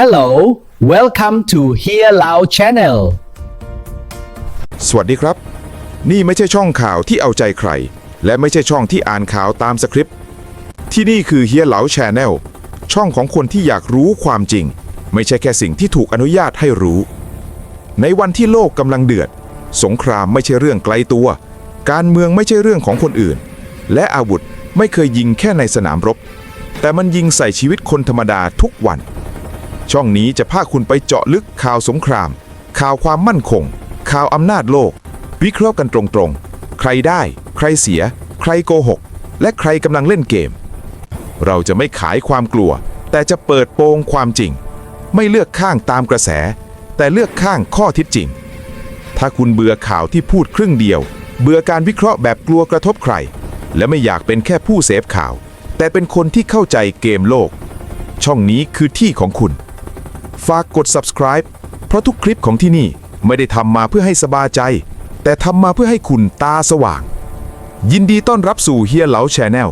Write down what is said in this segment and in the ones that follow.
Hello welcome to Hear Loud Channel สวัสดีครับ นี่ไม่ใช่ช่องข่าวที่เอาใจใคร และไม่ใช่ช่องที่อ่านข่าวตามสคริปต์ที่นี่คือเฮียเหลาแชนแนลช่องของคนที่อยากรู้ความจริง ไม่ใช่แค่สิ่งที่ถูกอนุญาตให้รู้ ในวันที่โลกกำลังเดือด สงครามไม่ใช่เรื่องไกลตัว การเมืองไม่ใช่เรื่องของคนอื่น และอาวุธไม่เคยยิงแค่ในสนามรบ แต่มันยิงใส่ชีวิตคนธรรมดาทุกวัน ช่องนี้จะพาคุณไปเจาะลึกข่าวสงคราม ข่าวความมั่นคง ข่าวอำนาจโลก วิเคราะห์กันตรงๆ ใครได้ ใครเสีย ใครโกหก และใครกำลังเล่นเกม เราจะไม่ขายความกลัว แต่จะเปิดโปงความจริง ไม่เลือกข้างตามกระแส แต่เลือกข้างข้อท็จจริง ถ้าคุณเบื่อข่าวที่พูดครึ่งเดียว เบื่อการวิเคราะห์แบบกลัวกระทบใคร และไม่อยากเป็นแค่ผู้เสพข่าว แต่เป็นคนที่เข้าใจเกมโลก ช่องนี้คือที่ของคุณ ฝากกด subscribe เพราะทุกคลิปของที่นี่ไม่ได้ทำมาเพื่อให้สบายใจ แต่ทำมาเพื่อให้คุณตาสว่าง ยินดีต้อนรับสู่เฮียเหลาแชนแนล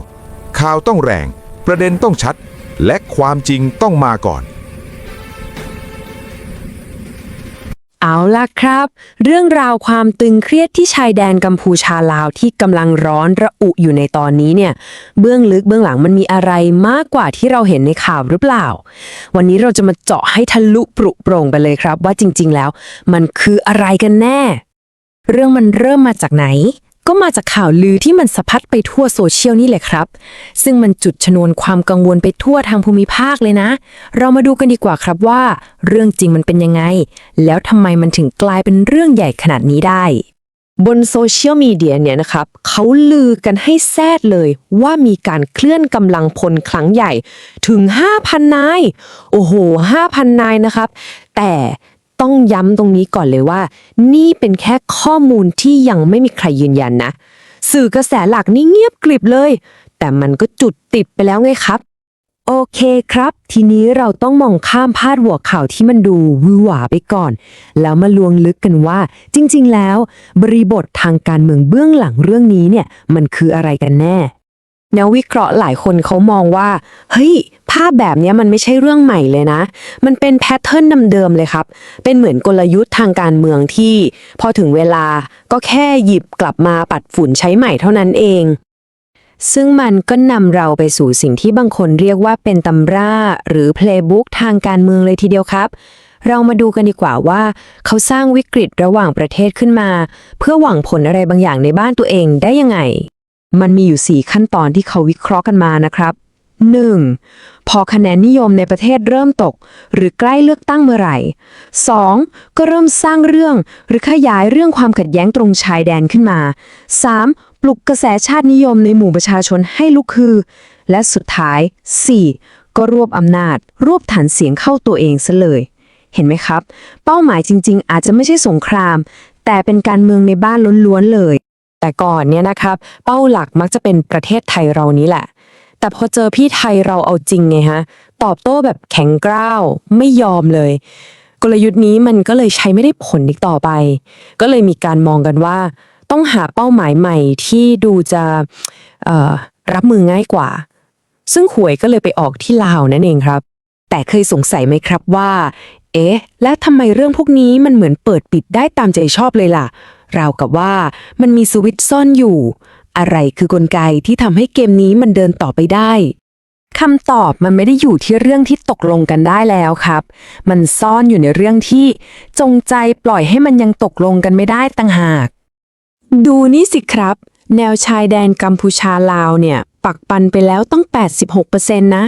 ข่าวต้องแรง ประเด็นต้องชัด และความจริงต้องมาก่อน เอาล่ะครับ เรื่องราวความตึงเครียดที่ชายแดนกัมพูชาลาวที่กำลังร้อนระอุอยู่ในตอนนี้เนี่ย เบื้องลึกเบื้องหลังมันมีอะไรมากกว่าที่เราเห็นในข่าวหรือเปล่า วันนี้เราจะมาเจาะให้ทะลุปรุโปร่งไปเลยครับ ว่าจริง ๆ แล้ว มันคืออะไรกันแน่ เรื่องมันเริ่มมาจากไหน ก็มาจากข่าวลือที่มันสะพัดไปทั่วโซเชียลนี่แหละครับ ซึ่งมันจุดชนวนความกังวลไปทั่วทางภูมิภาคเลยนะ เรามาดูกันดีกว่าครับว่า เรื่องจริงมันเป็นยังไง แล้วทำไมมันถึงกลายเป็นเรื่องใหญ่ขนาดนี้ได้ บนโซเชียลมีเดียเนี่ยนะครับเขาลือกันให้แซดเลยว่ามีการเคลื่อนกำลังพลครั้งใหญ่ถึง 5,000 นาย โอ้โห 5,000 นายนะครับ แต่ ต้องย้ำตรงนี้ก่อนเลยว่า นี่เป็นแค่ข้อมูลที่ยังไม่มีใครยืนยันนะ สื่อกระแสหลักนี่เงียบกริบเลย แต่มันก็จุดติดไปแล้วไงครับ โอเคครับ ทีนี้เราต้องมองข้ามพาดหัวข่าวที่มันดูวือหวาไปก่อน แล้วมาลวงลึกกันว่า จริง ๆ แล้ว บริบททางการเมืองเบื้องหลังเรื่องนี้เนี่ย มันคืออะไรกันแน่ นักวิเคราะห์หลายคนเขามองว่า เฮ้ย ภาพแบบนี้มันไม่ใช่เรื่องใหม่เลยนะ มันเป็นแพทเทิร์นเดิมๆเลยครับ เป็นเหมือนกลยุทธ์ทางการเมืองที่ พอถึงเวลาก็แค่หยิบกลับมาปัดฝุ่นใช้ใหม่เท่านั้นเอง ซึ่งมันก็นำเราไปสู่สิ่งที่บางคนเรียกว่าเป็นตำราหรือเพลย์บุ๊กทางการเมืองเลยทีเดียวครับเรามาดูกันดีกว่าว่า เขาสร้างวิกฤตระหว่างประเทศขึ้นมา เพื่อหวังผลอะไรบางอย่างในบ้านตัวเองได้ยังไง มันมีอยู่ 4 ขั้นตอนที่เขาวิเคราะห์กันมานะครับ 1. พอคะแนนนิยมในประเทศเริ่มตก หรือใกล้เลือกตั้งเมื่อไหร่ 2. ก็เริ่มสร้างเรื่องหรือขยายเรื่องความขัดแย้งตรงชายแดนขึ้นมา 3. ปลุกกระแสชาตินิยมในหมู่ประชาชนให้ลุกคือ และสุดท้าย 4. ก็รวบอำนาจ รวบฐานเสียงเข้าตัวเองซะเลย เห็นไหมครับ เป้าหมายจริง ๆ อาจจะไม่ใช่สงคราม แต่เป็นการเมืองในบ้านล้วนๆเลย แต่ก่อนเนี่ยนะครับเป้าหลักมักจะเป็นประเทศไทยเรานี้แหละ แต่พอเจอพี่ไทยเราเอาจริงไงฮะตอบโต้แบบแข็งกร้าวไม่ยอมเลย กลยุทธ์นี้มันก็เลยใช้ไม่ได้ผลอีกต่อไป ก็เลยมีการมองกันว่า ต้องหาเป้าหมายใหม่ที่ดูจะรับมือง่ายกว่า ซึ่งหวยก็เลยไปออกที่ลาวนั่นเองครับ แต่เคยสงสัยไหมครับว่า เอ๊ะ และทำไมเรื่องพวกนี้มันเหมือนเปิดปิดได้ตามใจชอบเลยล่ะ ราวกับว่ามันมีสวิตช์ซ่อนอยู่ อะไรคือกลไกที่ทำให้เกมนี้มันเดินต่อไปได้คำตอบมันไม่ได้อยู่ที่เรื่องที่ตกลงกันได้แล้วครับ มันซ่อนอยู่ในเรื่องที่จงใจปล่อยให้มันยังตกลงกันไม่ได้ต่างหาก ดูนี่สิครับ แนวชายแดนกัมพูชาลาวเนี่ย ปักปันไปแล้วต้อง86%นะ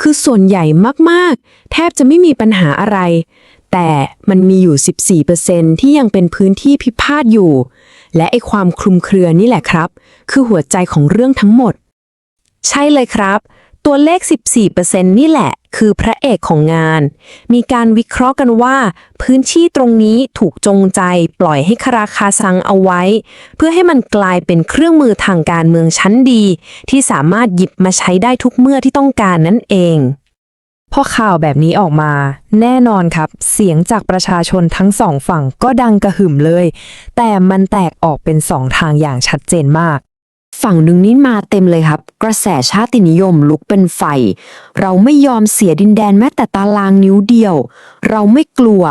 คือส่วนใหญ่มากๆ แทบจะไม่มีปัญหาอะไร แต่มันมีอยู่ 14%ที่ยังเป็นพื้นที่พิพาทอยู่ และไอความคลุมเครือนี่แหละครับ คือหัวใจของเรื่องทั้งหมด ใช่เลยครับ ตัวเลข 14%นี่แหละ คือพระเอกของงาน มีการวิเคราะห์กันว่า พื้นที่ตรงนี้ถูกจงใจปล่อยให้คาราคาซังเอาไว้ เพื่อให้มันกลายเป็นเครื่องมือทางการเมืองชั้นดี ที่สามารถหยิบมาใช้ได้ทุกเมื่อที่ต้องการนั่นเอง พอข่าวแบบนี้ออกมา แน่นอนครับ เสียงจากประชาชนทั้งสองฝั่งก็ดังกระหึ่มเลย แต่มันแตกออกเป็นสองทางอย่างชัดเจนมาก ฝั่งหนึ่งนี้มาเต็มเลยครับ กระแสชาตินิยมลุกเป็นไฟ เราไม่ยอมเสียดินแดนแม้แต่ตารางนิ้วเดียว เราไม่กลัว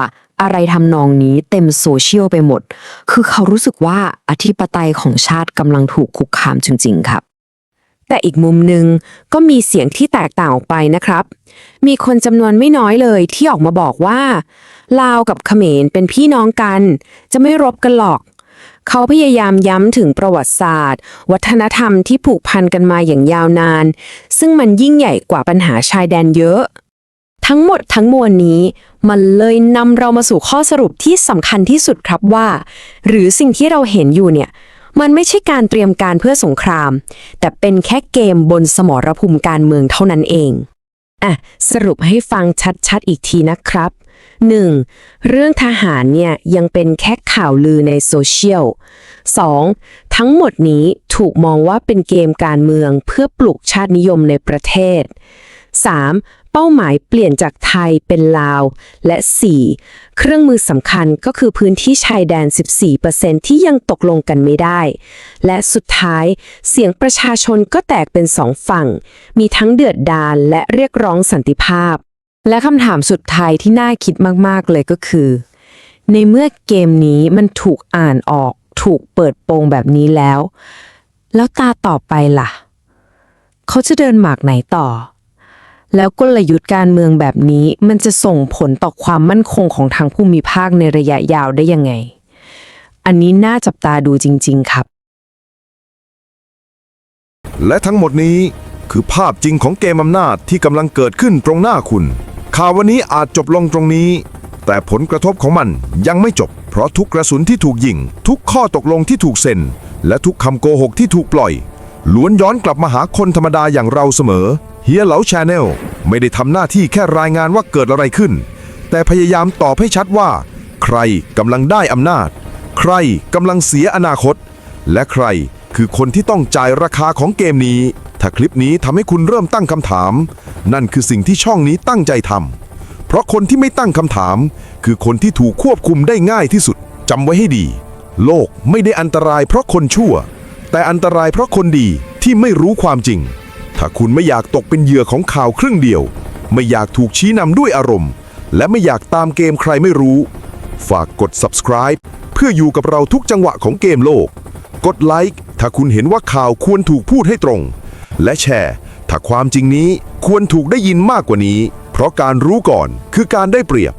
อะไรทำนองนี้เต็มโซเชียลไปหมด คือเขารู้สึกว่าอธิปไตยของชาติกำลังถูกคุกคามจริง ๆ ครับ แต่อีกมุมหนึ่งก็มีเสียงที่แตกต่างออกไปนะครับ มีคนจำนวนไม่น้อยเลยที่ออกมาบอกว่า ลาวกับเขมรเป็นพี่น้องกัน จะไม่รบกันหรอก เขาพยายามย้ำถึงประวัติศาสตร์ วัฒนธรรมที่ผูกพันกันมาอย่างยาวนาน ซึ่งมันยิ่งใหญ่กว่าปัญหาชายแดนเยอะ ทั้งหมดทั้งมวลนี้ มันเลยนำเรามาสู่ข้อสรุปที่สำคัญที่สุดครับว่า หรือสิ่งที่เราเห็นอยู่เนี่ย มันไม่ใช่การเตรียมการเพื่อสงคราม แต่เป็นแค่เกมบนสมรภูมิการเมืองเท่านั้นเองอะสรุปให้ฟังชัดๆอีกทีนะครับ 1. เรื่องทหารเนี่ยยังเป็นแค่ข่าวลือในโซเชียล 2. ทั้งหมดนี้ถูกมองว่าเป็นเกมการเมืองเพื่อปลุกชาตินิยมในประเทศ 3. เป้าหมายเปลี่ยนจากไทยเป็นลาว และ 4. เครื่องมือสำคัญก็คือพื้นที่ชายแดน 14%ที่ยังตกลงกันไม่ได้ และสุดท้ายเสียงประชาชนก็แตกเป็นสองฝั่ง มีทั้งเดือดดาลและเรียกร้องสันติภาพ และคำถามสุดท้ายที่น่าคิดมากๆเลยก็คือ ในเมื่อเกมนี้มันถูกอ่านออก ถูกเปิดโปงแบบนี้แล้ว แล้วตาต่อไปล่ะ เขาจะเดินหมากไหนต่อ แล้วกลยุทธ์การเมืองแบบนี้มันจะส่งผลต่อความมั่นคงของทางภูมิภาคในระยะยาวได้ยังไง อันนี้น่าจับตาดูจริง ๆ ครับ และทั้งหมดนี้คือภาพจริงของเกมอำนาจที่กำลังเกิดขึ้นตรงหน้าคุณ ข่าววันนี้อาจจบลงตรงนี้ แต่ผลกระทบของมันยังไม่จบ เพราะทุกกระสุนที่ถูกยิง ทุกข้อตกลงที่ถูกเซ็น และทุกคำโกหกที่ถูกปล่อย ล้วนย้อนกลับมาหาคนธรรมดาอย่างเราเสมอเฮียเหลาชาแนลไม่ได้ทำหน้าที่แค่รายงานว่าเกิดอะไรขึ้น แต่พยายามตอบให้ชัดว่า ใครกำลังได้อำนาจ ใครกำลังเสียอนาคต และใครคือคนที่ต้องจ่ายราคาของเกมนี้ ถ้าคลิปนี้ทำให้คุณเริ่มตั้งคำถาม นั่นคือสิ่งที่ช่องนี้ตั้งใจทำเพราะคนที่ไม่ตั้งคำถาม คือคนที่ถูกควบคุมได้ง่ายที่สุดจำไว้ให้ดี โลกไม่ได้อันตรายเพราะคนชั่ว แต่อันตรายเพราะคนดีที่ไม่รู้ความจริง ถ้าคุณไม่อยากตกเป็นเหยื่อของข่าวครึ่งเดียว ไม่อยากถูกชี้นำด้วยอารมณ์ และไม่อยากตามเกมใครไม่รู้ ฝากกด subscribe เพื่ออยู่กับเราทุกจังหวะของเกมโลก กดไลค์ถ้าคุณเห็นว่าข่าวควรถูกพูดให้ตรง และแชร์ ถ้าความจริงนี้ควรถูกได้ยินมากกว่านี้ เพราะการรู้ก่อนคือการได้เปรียบ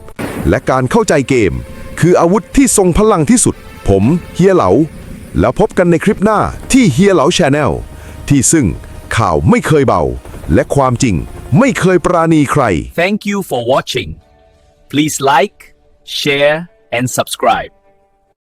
และการเข้าใจเกม คืออาวุธที่ทรงพลังที่สุด ผมเฮียเหลา แล้วพบกันในคลิปหน้าที่เฮียเหลาชาแนลที่ซึ่งข่าวไม่เคยเบา และความจริงไม่เคยปราณีใคร Thank you for watching. Please like, share, and subscribe.